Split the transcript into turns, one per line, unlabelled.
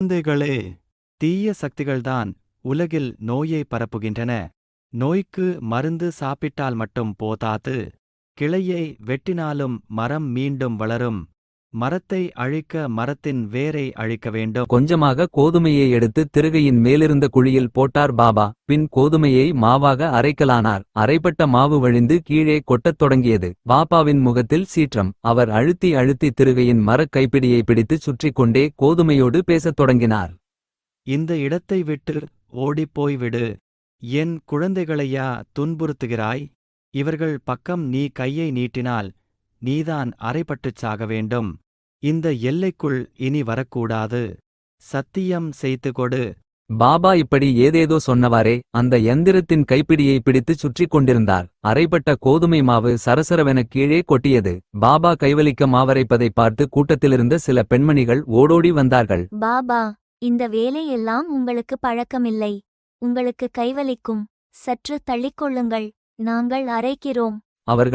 குழந்தைகளே தீய சக்திகள்தான் உலகில் நோயை பரப்புகின்றன. நோய்க்கு மருந்து சாப்பிட்டால் மட்டும் போதாது. கிளையை வெட்டினாலும் மரம் மீண்டும் வளரும். மரத்தை அழிக்க மரத்தின் வேரை அழிக்க வேண்டும்.
கொஞ்சமாக கோதுமையை எடுத்து திருகையின் மேலிருந்த குழியில் போட்டார் பாபா. பின் கோதுமையை மாவாக அரைக்கலானார். அரைப்பட்ட மாவு வழிந்து கீழே கொட்டத் தொடங்கியது. பாபாவின் முகத்தில் சீற்றம். அவர் அழுத்தி அழுத்தி திருகையின் மரக் கைப்பிடியை பிடித்து சுற்றிக் கொண்டே கோதுமையோடு பேசத் தொடங்கினார்.
இந்த இடத்தை விட்டு ஓடிப்போய் விடு என் குழந்தைகளையா துன்புறுத்துகிறாய்? இவர்கள் பக்கம் நீ கையை நீட்டினால் நீதான் அரைப்பட்டுச் சாக வேண்டும். இந்த எல்லைக்குள் இனி வரக்கூடாது. சத்தியம் செய்து கொடு
பாபா இப்படி ஏதேதோ சொன்னவாறே அந்த எந்திரத்தின் கைப்பிடியை பிடித்து சுற்றிக் கொண்டிருந்தார். அரைப்பட்ட கோதுமை மாவு சரசரவென கீழே கொட்டியது. பாபா கைவலிக்க மாவரைப்பதைப் பார்த்து கூட்டத்திலிருந்த சில பெண்மணிகள் ஓடோடி வந்தார்கள்.
பாபா இந்த வேலையெல்லாம் உங்களுக்கு பழக்கமில்லை. உங்களுக்கு கைவலிக்கும். சற்று தள்ளிக்கொள்ளுங்கள் நாங்கள் அரைக்கிறோம்
அவர்கள்